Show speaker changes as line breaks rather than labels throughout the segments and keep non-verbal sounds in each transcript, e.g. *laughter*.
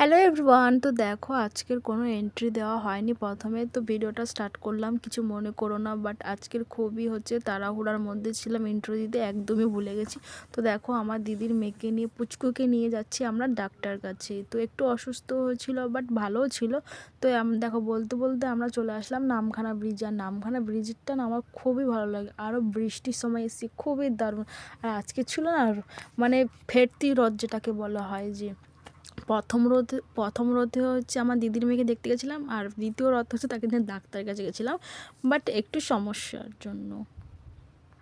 Hello everyone তো দেখো আজকের কোনো এন্ট্রি দেওয়া হয়নি। প্রথমে তো ভিডিওটা স্টার্ট করলাম, কিছু মনে করো না বাট আজকের খুবই হচ্ছে তাড়াহুড়ার মধ্যে ছিলাম ইন্ট্রো দিতে একদমই ভুলে গেছি। তো দেখো আমার দিদির মেয়েকে নিয়ে, পুচকুকে নিয়ে যাচ্ছি আমরা ডাক্তার কাছে। তো একটু অসুস্থ হয়েছিল বাট ভালোও ছিল। তো দেখো বলতে বলতে আমরা চলে আসলাম নামখানা ব্রিজ আর নামখানা ব্রিজটা না আমার খুবই ভালো লাগে। আরও বৃষ্টির সময় এসেছি, খুবই দারুণ। আর আজকে ছিল না মানে ফেরতি রথ যেটাকে বলা হয় যে প্রথম রোধ, প্রথম রথে হচ্ছে আমার দিদির মেয়েকে দেখতে গেছিলাম আর দ্বিতীয় রথ হচ্ছে তাকে নিয়ে ডাক্তারের কাছে গেছিলাম। বাট একটু সমস্যার জন্য।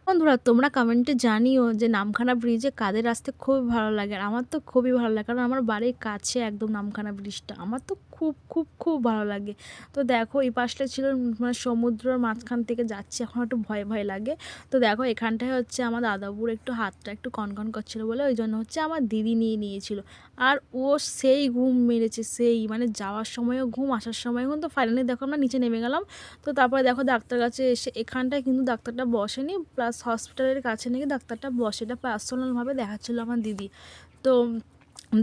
বন্ধুরা, তোমরা কমেন্টে জানিও যে নামখানা ব্রিজে কাদের আসতে খুব ভালো লাগে। আর আমার তো খুবই ভালো লাগে, কারণ আমার বাড়ির কাছে একদম নামখানা ব্রিজটা। আমার তো খুব খুব খুব ভালো লাগে। তো দেখো, এই পাশটা ছিল মানে সমুদ্রের মাঝখান থেকে যাচ্ছি, এখন একটু ভয় ভয় লাগে। তো দেখো, এখানটায় হচ্ছে আমার দাদাবুর একটু হাতটা একটু কনকন করছিল বলে ওই জন্য হচ্ছে আমার দিদি নিয়ে নিয়েছিল। আর ও সেই ঘুম মেরেছে, সেই মানে যাওয়ার সময়ও ঘুম, আসার সময় ঘুম। তো ফাইনালি দেখো আমরা নিচে নেমে গেলাম। তো তারপরে দেখো ডাক্তার কাছে এসে, এখানটায় কিন্তু ডাক্তারটা বসেনি। প্লাস হসপিটালের কাছে নাকি ডাক্তারটা বসে। এটা পার্সোনালভাবে দেখাচ্ছিলো আমার দিদি। তো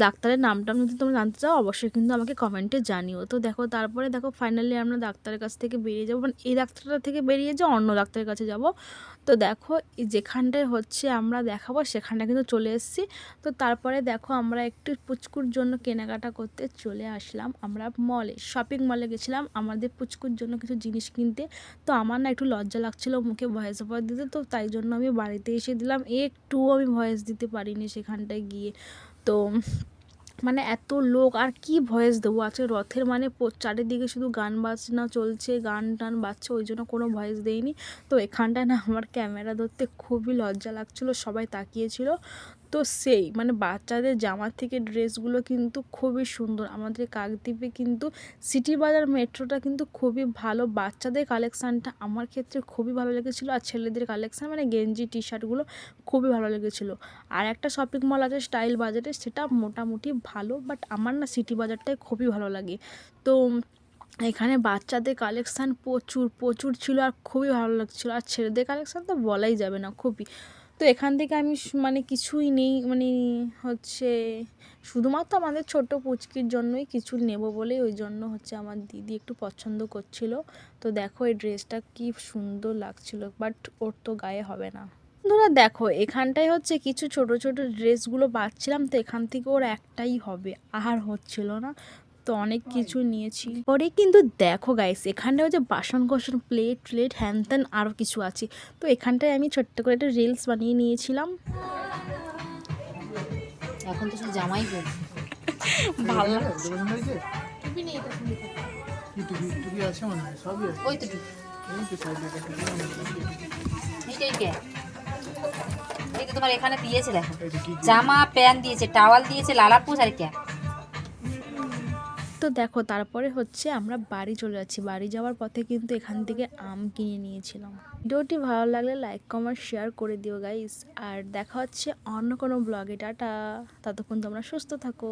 ডাক্তারের নামটা যদি তোমরা জানতে চাও, অবশ্যই কিন্তু আমাকে কমেন্টে জানিও। তো দেখো, তারপরে দেখো ফাইনালি আমরা ডাক্তারের কাছ থেকে বেরিয়ে যাব। মানে এই ডাক্তারটা থেকে বেরিয়ে যাও অন্য ডাক্তারের কাছে যাব। তো দেখো যেখানটায় হচ্ছে আমরা দেখাবো সেখানটা কিন্তু চলে এসেছি। তো তারপরে দেখো, আমরা একটু পুচকুর জন্য কেনাকাটা করতে চলে আসলাম। আমরা মলে শপিং মলে গেছিলাম। আমাদের পুচকুর জন্য কিছু জিনিস কিনতে। তো আমার না একটু লজ্জা লাগছিল মুখে ভয়েস ওভার দিতে। তো তাই জন্য আমি বাড়িতে এসে দিলাম। একটুও আমি ভয়েস দিতে পারিনি সেখানটায় গিয়ে। তো মানে এত লোক, আর কি ভয়েস দেবো? আছে রথের মানে চারিদিকে শুধু গান বাজনা চলছে, গান টান বাজছে, ওই জন্য কোনো ভয়েস দেইনি। তো এখানটায় না আমার ক্যামেরা ধরতে খুবই লজ্জা লাগছিল, সবাই তাকিয়েছিল তো সেই মানে বাচ্চাদের জামার থেকে ড্রেসগুলো কিন্তু খুবই সুন্দর। আমাদের কাকদ্বীপে কিন্তু সিটি বাজার মেট্রোটা কিন্তু খুবই ভালো। বাচ্চাদের কালেকশানটা আমার ক্ষেত্রে খুবই ভালো লেগেছিলো আর ছেলেদের কালেকশান মানে গেঞ্জি টি শার্টগুলো খুবই ভালো লেগেছিলো। আর একটা শপিং মল আছে স্টাইল বাজারে, সেটা মোটামুটি ভালো, বাট আমার না সিটি বাজারটাই খুবই ভালো লাগে। তো এখানে বাচ্চাদের কালেকশান প্রচুর প্রচুর ছিল আর খুবই ভালো লাগছিল। আর ছেলেদের কালেকশান তো বলাই যাবে না খুবই। তো এখান থেকে আমি মানে কিছুই নেই মানে হচ্ছে শুধুমাত্র আমাদের ছোট্ট পুচকির জন্যই কিছু নেব বলেই ওই জন্য হচ্ছে আমার দিদি একটু পছন্দ করছিল। তো দেখো এই ড্রেসটা কি সুন্দর লাগছিল বাট ওর তো গায়ে হবে না। বন্ধুরা দেখো, এখানটায় হচ্ছে কিছু ছোট ছোট ড্রেসগুলো পাচ্ছিলাম, তো এখান থেকে ওর একটাই হবে, আর হচ্ছিল না। তো অনেক কিছু নিয়েছি। পরে কিন্তু দেখো গাইস এখানটায় যে বাসন কোসন প্লেট প্লেট হ্যান ত্যান আরও কিছু আছে। তো এখানটায় আমি ছোট্ট করে একটা রিলস বানিয়ে নিয়েছিলাম।
এখন তো জামাই *laughs*
ভালো
আছে মনে হয় সবই আছে।
ওই তো
এই তো
তোমার এখানে দিয়েছে দেখো? জামা প্যান্ট দিয়েছে টাওয়াল দিয়েছে লালাপুস আর কে?
তো দেখো, তারপরে হচ্ছে আমরা বাড়ি চলে যাচ্ছি। বাড়ি যাওয়ার পথে কিন্তু এখান থেকে আম কিনে নিয়েছিলাম। ভিডিওটি ভালো লাগলে লাইক কমেন্ট শেয়ার করে দিও গাইস আর দেখা হচ্ছে অন্য কোনো ব্লগে টাটা। ততক্ষণ তোমরা সুস্থ থাকো।